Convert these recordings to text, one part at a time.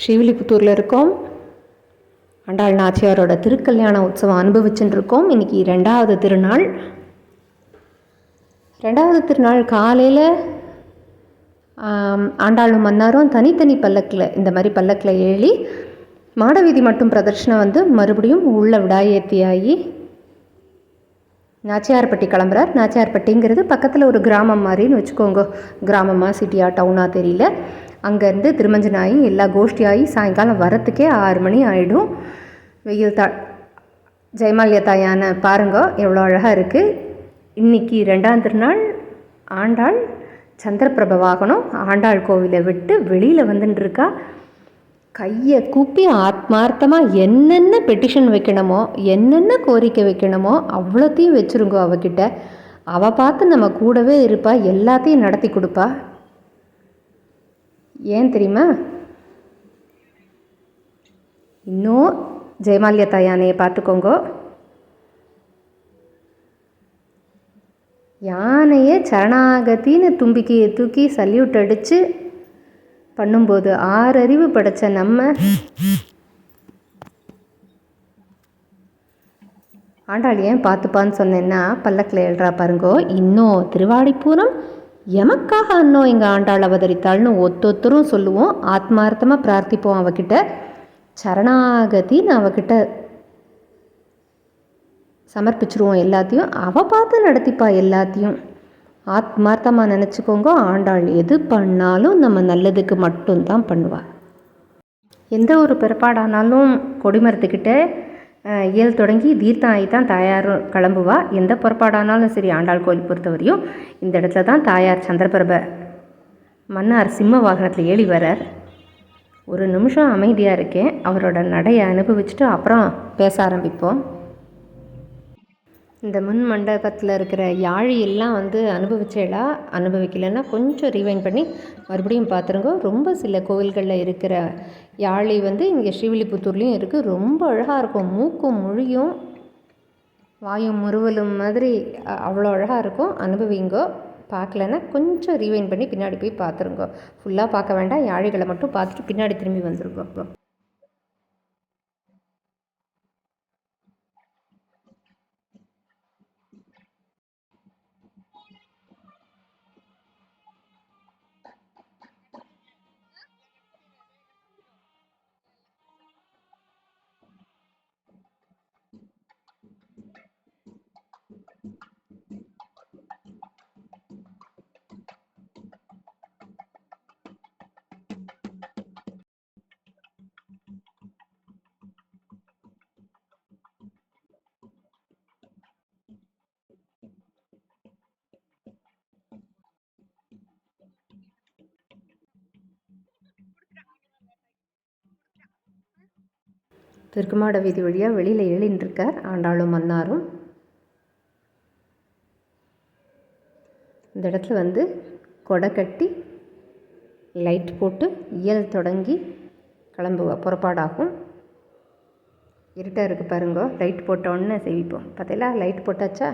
ஸ்ரீவில்லிபுத்தூரில் இருக்கோம். ஆண்டாள் நாச்சியாரோட திருக்கல்யாண உற்சவம் அனுபவிச்சுட்டு இருக்கோம் இன்றைக்கி ரெண்டாவது திருநாள். ரெண்டாவது திருநாள் காலையில் ஆண்டாளும் மன்னாரும் தனித்தனி பல்லக்கில் இந்த மாதிரி பல்லக்கில் ஏழி மாடவீதி மட்டும் பிரதர்ஷனம் வந்து மறுபடியும் உள்ள விடாயேத்தியாகி நாச்சியார்பட்டி கிளம்புறார். நாச்சியார்பட்டிங்கிறது பக்கத்தில் ஒரு கிராமம் மாதிரின்னு வச்சுக்கோங்க. கிராமமாக சிட்டியாக டவுனாக தெரியல. அங்கேருந்து திருமஞ்சனாகி எல்லா கோஷ்டியாகி சாயங்காலம் வரத்துக்கே ஆறு மணி ஆகிடும் வெயில் தா ஜெயமால்யா தாயான பாருங்க எவ்வளோ அழகாக இருக்குது இன்றைக்கி ரெண்டாம் திருநாள் ஆண்டாள் சந்திரபிரப வாகனம். ஆண்டாள் கோவிலை விட்டு வெளியில் வந்துட்டுருக்கா கையை கூப்பி ஆத்மார்த்தமாக என்னென்ன பெட்டிஷன் வைக்கணுமோ என்னென்ன கோரிக்கை வைக்கணுமோ அவ்வளோத்தையும் வச்சுருங்கோ அவகிட்ட. அவள் பார்த்து நம்ம கூடவே இருப்பா எல்லாத்தையும் நடத்தி கொடுப்பா. ஏன் தெரியுமா? இன்னும் ஜெயமால்யா தாயானையை பார்த்துக்கோங்க. யானையை சரணாகத்தின்னு தும்பிக்கி தூக்கி சல்யூட் அடித்து பண்ணும்போது ஆறறிவு படைச்ச நம்ம ஆண்டாள் ஏன் பார்த்துப்பான்னு சொன்னேன்னா பல்லக்கில் எழுறா பாருங்கோ. இன்னும் திருவாடிப்பூரம் எமக்காக அன்னோ எங்கள் ஆண்டாள் அவதரித்தாள்னு ஒத்தொத்தரும் சொல்லுவோம். ஆத்மார்த்தமாக பிரார்த்திப்போம் அவகிட்ட. சரணாகத்தின்னு அவகிட்ட சமர்ப்பிச்சிருவோம் எல்லாத்தையும். அவள் பார்த்து நடத்திப்பா எல்லாத்தையும். ஆத்மார்த்தமாக நினச்சிக்கோங்க ஆண்டாள் எது பண்ணாலும் நம்ம நல்லதுக்கு மட்டும்தான் பண்ணுவாள் எந்த ஒரு பிறப்பாடானாலும் கொடிமரத்துக்கிட்ட இயல் தொடங்கி தீர்த்தம் தான் தாயாரும் கிளம்புவா. எந்த புறப்பாடானாலும் சரி ஆண்டாள் கோயில் பொறுத்தவரையும் இந்த இடத்துல தான் தாயார் சந்திரபிரப மன்னார் சிம்ம வாகனத்தில் ஏறி வரார் ஒரு நிமிஷம் அமைதியாக இருக்கேன். அவரோட நடையை அனுபவிச்சுட்டு அப்புறம் பேச ஆரம்பிப்போம். இந்த முன் மண்டபத்தில் இருக்கிற யாழியெல்லாம் வந்து அனுபவிச்சேடா அனுபவிக்கலைன்னா கொஞ்சம் ரிவைன் பண்ணி மறுபடியும் பார்த்துருங்க ரொம்ப சில கோவில்களில் இருக்கிற யாழி வந்து இங்கே ஸ்ரீவில்லிபுத்தூர்லேயும் இருக்குது ரொம்ப அழகாக இருக்கும். மூக்கும் மொழியும் வாயும் முறுவலும் மாதிரி அவ்வளோ அழகாக இருக்கும். அனுபவிங்கோ பார்க்கலன்னா கொஞ்சம் ரீவைன் பண்ணி பின்னாடி போய் பார்த்துருங்கோ ஃபுல்லாக பார்க்க வேண்டாம். யாழிகளை மட்டும் பார்த்துட்டு பின்னாடி திரும்பி வந்துருங்கோ அப்புறம் திருக்குமாட வீதி வழியாக வெளியில் எழுந்திருக்கார் ஆண்டாளும் மன்னாரும். இந்த இடத்துல வந்து கொடை கட்டி லைட் போட்டு இயல் தொடங்கி கிளம்புவா. புறப்பாடாகும். இருட்டாக இருக்குது பாருங்க. லைட் போட்டோன்னு செய்விப்போம். பார்த்தீங்களா லைட் போட்டாச்சா?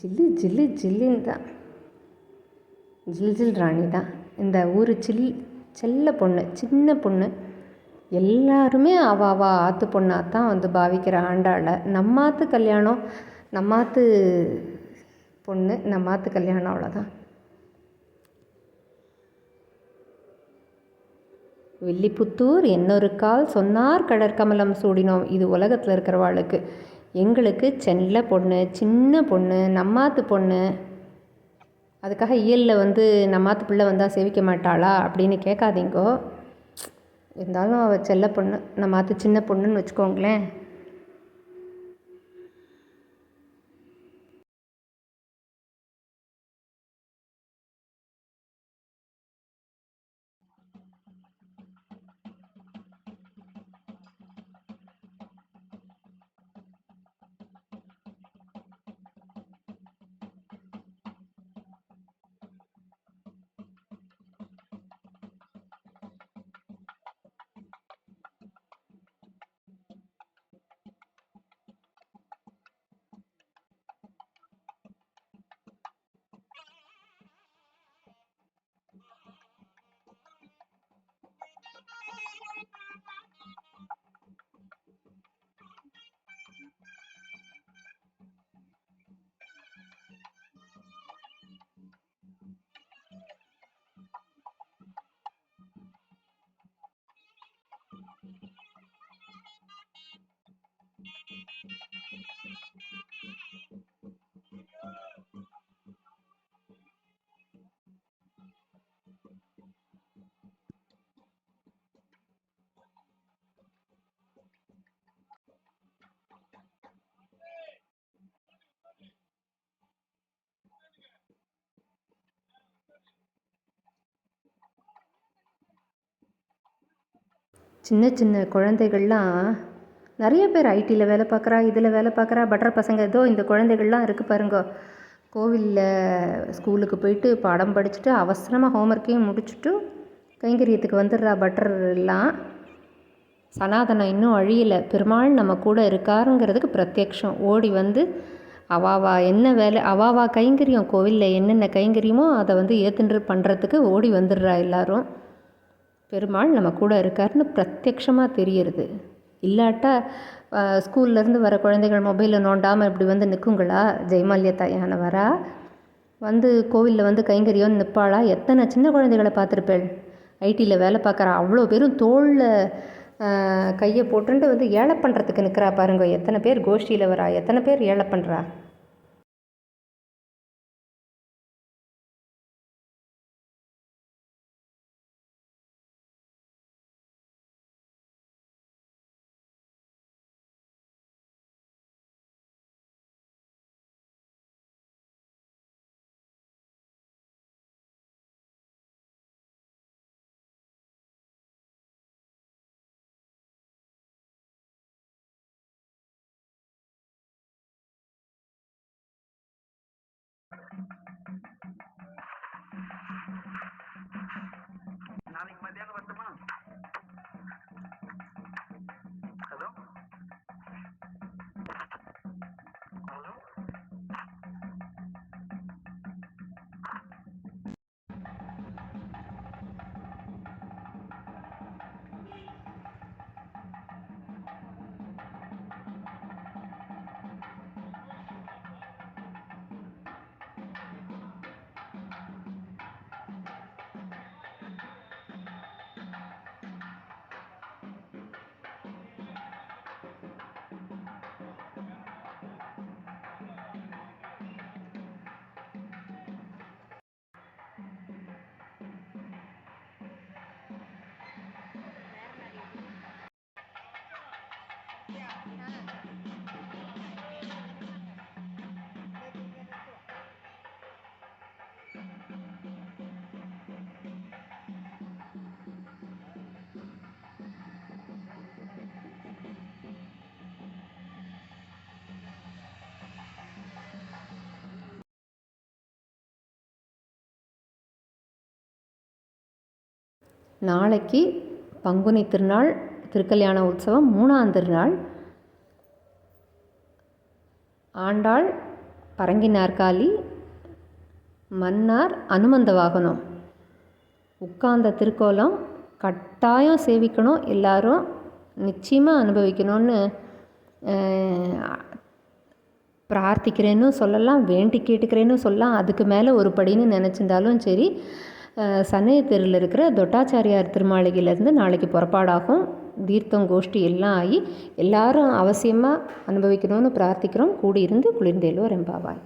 ஜில்லு ஜில்லு ஜில்லுன்னு தான். ஜில் ஜில் ராணி தான். இந்த ஊர் சில் செல்ல பொண்ணு சின்ன பொண்ணு. எல்லாருமே அவ அவ ஆற்று பொண்ணாக தான் வந்து பாவிக்கிற ஆண்டாளை. நம்மாத்து கல்யாணம் நம்மாத்து பொண்ணு நம்மாத்து கல்யாணம் அவ்வளோதான் வில்லிபுத்தூர் என்னொரு கால் சொன்னார் கடற்கமலம் சூடினோம். இது உலகத்தில் இருக்கிறவாளுக்கு. எங்களுக்கு செல்ல பொண்ணு சின்ன பொண்ணு நம்மாத்து பொண்ணு. அதுக்காக இயலில் வந்து நம்மாத்து பிள்ளை வந்தால் சேவிக்க மாட்டாளா? அப்படின்னு கேட்காதீங்கோ. இருந்தாலும் அவள் செல்ல பொண்ணு நம்மாத்து சின்ன பொண்ணுன்னு வச்சுக்கோங்களேன். சின்ன சின்ன குழந்தைகள்லாம் நிறைய பேர் ஐடியில் வேலை பார்க்குறா இதில் வேலை பார்க்குறா பட்டர் பசங்க ஏதோ இந்த குழந்தைகள்லாம் இருக்குது பாருங்க. கோவிலில் ஸ்கூலுக்கு போயிட்டு பாடம் படிச்சுட்டு அவசரமாக ஹோம்ஒர்க்கையும் முடிச்சுட்டு கைங்கரியத்துக்கு வந்துடுறா பட்டர் எல்லாம் சனாதனம் இன்னும் அழியலை. பெருமாள் நம்ம கூட இருக்காருங்கிறதுக்கு பிரத்யக்ஷம். ஓடி வந்து அவாவா என்ன வேலை அவாவா கைங்கரியம் கோவிலில் என்னென்ன கைங்கரியமோ அதை வந்து ஏத்துன்று பண்ணுறதுக்கு ஓடி வந்துடுறா எல்லாரும். பெருமாள் நம்ம கூட இருக்காருன்னு பிரத்யக்ஷமாக தெரியுறது. இல்லாட்டா ஸ்கூல்லேருந்து வர குழந்தைகள் மொபைலில் நோண்டாமல் இப்படி வந்து நிற்குங்களா ஜெயமால்யா தாயான வரா. வந்து கோவிலில் வந்து கைங்கரியம் நிற்பாளா எத்தனை சின்ன குழந்தைகளை பார்த்துருப்பேள்? ஐடியில் வேலை பார்க்குறா. அவ்வளோ பேரும் தோளில் கையை போட்டுன்ட்டு வந்து ஏழை பண்ணுறதுக்கு நிற்கிறா பாருங்க. எத்தனை பேர் கோஷ்டியில் வரா? எத்தனை பேர் ஏழை பண்ணுறா நாளைக்கு மத்தியானம் நாளைக்கு பங்குனி திருநாள் திருக்கல்யாண உற்சவம் மூணாம் திருநாள். ஆண்டாள் பரங்கி நாற்காலி மன்னார் அனுமந்த வாகனம். உட்கார்ந்த திருக்கோலம் கட்டாயம் சேவிக்கணும் எல்லாரும் நிச்சயமாக அனுபவிக்கணும்னு பிரார்த்திக்கிறேன்னு சொல்லலாம் வேண்டி கேட்டுக்கிறேன்னு சொல்லலாம் அதுக்கு மேலே ஒரு படின்னு நினச்சிருந்தாலும் சரி சன்னதி தெருவில் இருக்கிற தொட்டாச்சாரியார் திருமாளிகையிலேருந்து நாளைக்கு புறப்பாடாகும். தீர்த்தம் கோஷ்டி எல்லாம் ஆகி எல்லாரும் அவசியமாக அனுபவிக்கணும்னு பிரார்த்திக்கிறோம். கூடியிருந்து குளிர்ந்தேலோ ரெம்பாவாய்